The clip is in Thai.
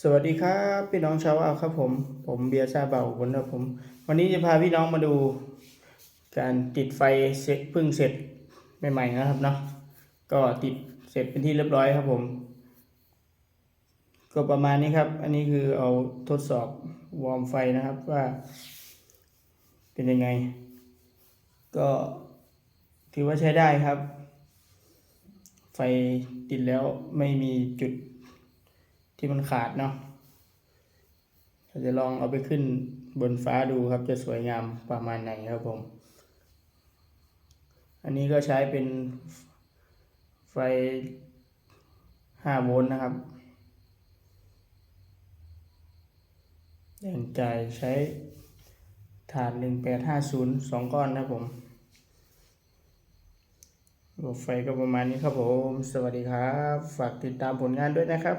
สวัสดีครับพี่น้องชาวอ้าวครับผม ผมเบียร์ซาเบาคนครับผม วันนี้จะพาพี่น้องมาดู การติดไฟเสร็จพิ่งเสร็จใหม่ๆนะครับเนาะก็ติดเสร็จเป็นที่เรียบร้อยครับผม ก็ประมาณนี้ครับ อันนี้คือเอาทดสอบวอร์มไฟนะครับว่า เป็นยังไง ก็ถือว่าใช้ได้ครับ ไฟติดแล้วไม่มีจุด ที่มันขาดเนาะเราจะลองเอาไปขึ้นบนฟ้าดูครับ จะสวยงามประมาณไหนครับผม อันนี้ก็ใช้เป็นไฟ 5 โวลต์นะครับแรงจ่ายใช้ฐาน 1850 2 ก้อนนะครับผมระบบไฟก็ประมาณนี้ครับผม สวัสดีครับ ฝากติดตามผลงานด้วยนะครับ